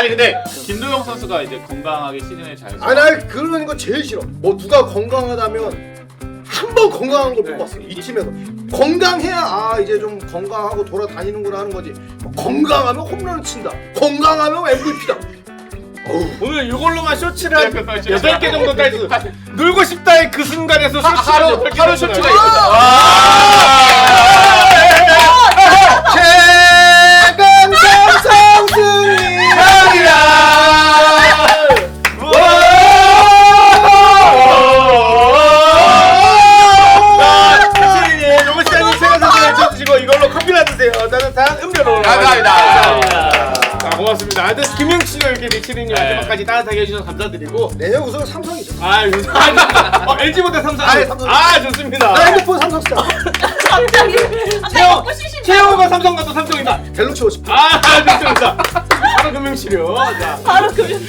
아니 근데 김도영 선수가 이제 건강하게 시즌을 잘. 아, 나 그런 거 제일 싫어. 뭐 누가 건강하다면 한 번 건강한 걸못 네. 봤어. 이 팀에서 건강해야 아 이제 좀 건강하고 돌아다니는구나 하는 거지. 뭐 건강하면 홈런을 친다. 건강하면 MVP다. 어우. 오늘 이걸로만 쇼츠를 한 약간 여덟 개 정도 따지 놀고 싶다의 그 순간에서 하- 쇼츠를 하루 하루 쇼츠가. 있거 드세요. 따뜻한 음료로. 감사합니다. 자, 고맙습니다. 하여튼 김영 씨가 이렇게 리치리님 네. 마지막까지 따뜻하게 해주셔서 감사드리고. 내년 우승은 삼성이죠. 아, 감사합니다. 어, LG보다 삼성. 아, 예, 삼성. 아, 좋습니다. 나 핸드폰 삼성 스타. 갑자기 아, 먹고. 최영호가 삼성 가도 삼성이다. 갤럭시 50. 아, 좋습니다. 바로 금융치료. 자, 바로 금연.